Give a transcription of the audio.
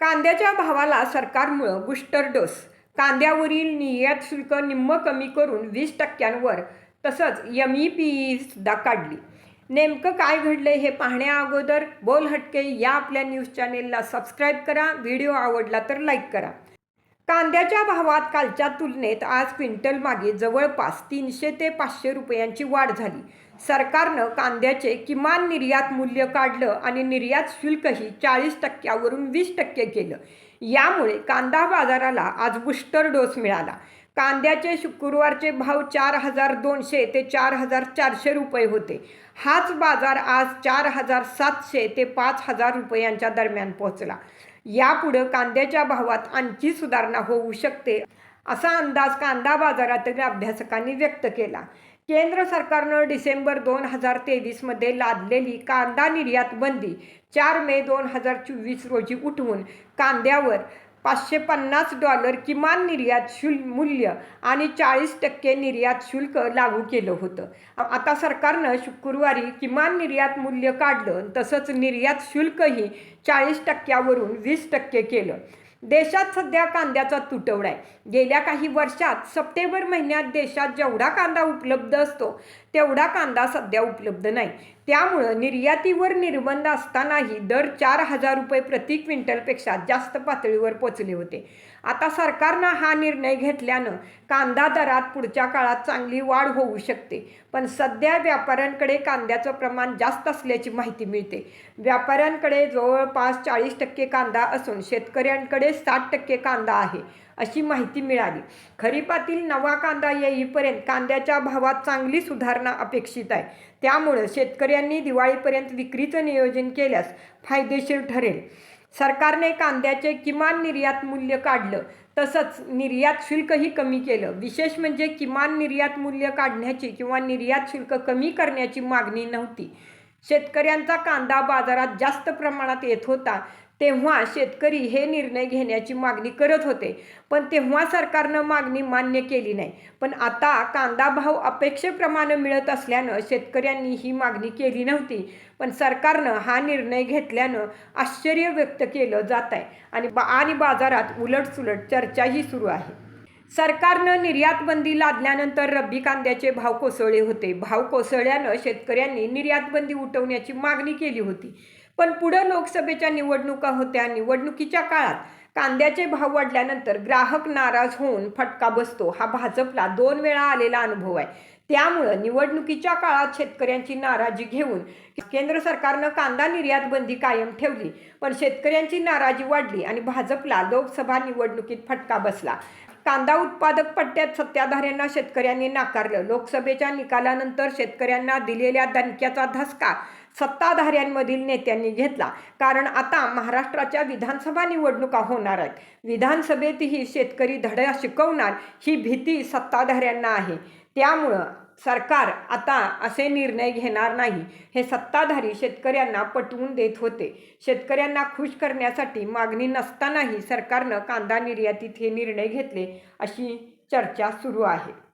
कांद्याच्या भावाला सरकारमुळं booster dose. कांद्यावरील निर्यात शुल्क निम्म कमी करून वीस टक्क्यांवर तसंच यम ई पी ईसुद्धा काढली. नेमकं काय घडलं हे पाहण्या अगोदर बोल हटके या आपल्या न्यूज चॅनेलला सबस्क्राईब करा. व्हिडिओ आवडला तर लाईक करा. कांद्याच्या भावात कालच्या तुलनेत आज क्विंटल मागे जवळपास तीनशे ते पाचशे रुपयांची वाढ झाली. सरकारनं कांद्याचे किमान निर्यात मूल्य काढलं आणि निर्यात शुल्कही चाळीस टक्क्यावरून वीस टक्के केलं. यामुळे कांदा बाजाराला आज बूस्टर डोस मिळाला. कांद्याचे शुक्रवारचे भाव चार हजार दोनशे ते चार हजार चारशे रुपये होते. हाच बाजार आज चार हजार सातशे ते पाच हजार रुपयांच्या दरम्यान पोहोचला. यापुढं कांद्याच्या भावात आणखी सुधारणा होऊ शकते असा अंदाज कांदा बाजारातील अभ्यासकांनी व्यक्त केला. केंद्र सरकारनं डिसेंबर दोन हजार तेवीसमध्ये लादलेली कांदा निर्यात बंदी चार मे दोन हजार चोवीस रोजी उठवून कांद्यावर पाचशे पन्नास डॉलर किमान निर्यात शुल्क मूल्य आणि चाळीस टक्के निर्यात शुल्क लागू केलं होतं. आता सरकारनं शुक्रवारी किमान निर्यात मूल्य काढलं तसंच निर्यात शुल्कही चाळीस टक्क्यावरून वीस टक्के केलं. देशात सध्या कांद्याचा तुटवडा आहे. गेल्या काही वर्षात सप्टेंबर महिन्यात देशात जेवढा कांदा उपलब्ध असतो तेवढा कांदा सध्या उपलब्ध नाही. त्यामुळं निर्यातीवर निर्बंध असतानाही दर चार हजार रुपये प्रति क्विंटलपेक्षा जास्त पातळीवर पोचले होते. आता सरकारनं हा निर्णय घेतल्यानं कांदा दरात पुढच्या काळात चांगली वाढ होऊ शकते. पण सध्या व्यापाऱ्यांकडे कांद्याचं प्रमाण जास्त असल्याची माहिती मिळते. व्यापाऱ्यांकडे जवळपास चाळीस टक्के कांदा असून शेतकऱ्यांकडे साठ टक्के कांदा आहे. अशी माहिती मिळाली. खरीपातील नवा कांदा येईपर्यंत कांद्याच्या भावात चांगली सुधारणा अपेक्षित आहे. त्यामुळं शेतकऱ्यांनी दिवाळीपर्यंत विक्रीचं नियोजन केल्यास फायदेशीर ठरेल. सरकारने कांद्याचे किमान निर्यात मूल्य काढलं. तसंच निर्यात शुल्कही कमी केलं. विशेष म्हणजे किमान निर्यात मूल्य काढण्याची किंवा निर्यात शुल्क कमी करण्याची मागणी नव्हती. शेतकऱ्यांचा कांदा बाजारात जास्त प्रमाणात येत होता. तेव्हा शेतकरी हे निर्णय घेण्याची मागणी करत होते. पण तेव्हा सरकारनं मागणी मान्य केली नाही. पण आता कांदा भाव अपेक्षेप्रमाणे मिळत असल्यानं शेतकऱ्यांनी ही मागणी केली नव्हती. पण सरकारनं हा निर्णय घेतल्यानं आश्चर्य व्यक्त केलं जात आहे आणि बा आणि बाजारात उलटसुलट चर्चाही सुरू आहे. सरकारनं निर्यात बंदी लादल्यानंतर रब्बी कांद्याचे भाव कोसळले होते. भाव कोसळल्यानं शेतकऱ्यांनी निर्यात बंदी उठवण्याची मागणी केली होती. पण पुढं लोकसभेच्या निवडणुका होत्या. निवडणुकीच्या काळात कांद्याचे भाव वाढल्यानंतर ग्राहक नाराज होऊन फटका बसतो. हा भाजपला दोन वेळा आलेला अनुभव आहे. त्यामुळं निवडणुकीच्या काळात शेतकऱ्यांची नाराजी घेऊन केंद्र सरकारनं कांदा निर्यात बंदी कायम ठेवली. पण शेतकऱ्यांची नाराजी वाढली आणि भाजपला लोकसभा निवडणुकीत फटका बसला. कांदा उत्पादक पट्ट्यात सत्ताधाऱ्यांना शेतकऱ्यांनी नाकारलं. लोकसभेच्या निकालानंतर शेतकऱ्यांना दिलेल्या दणक्याचा धसका सत्ताधाऱ्यांमधील नेत्यांनी घेतला. कारण आता महाराष्ट्राच्या विधानसभा निवडणुका होणार आहेत. विधानसभेतही शेतकरी धडा शिकवणार ही भीती सत्ताधाऱ्यांना आहे. त्यामुळं सरकार आता असे निर्णय घेणार नाही. हे सत्ताधारी शेतकऱ्यांना पटवून देत होते. शेतकऱ्यांना खुश करण्यासाठी मागणी नसतानाही सरकारनं कांदा निर्यातीत हे निर्णय घेतले अशी चर्चा सुरू आहे.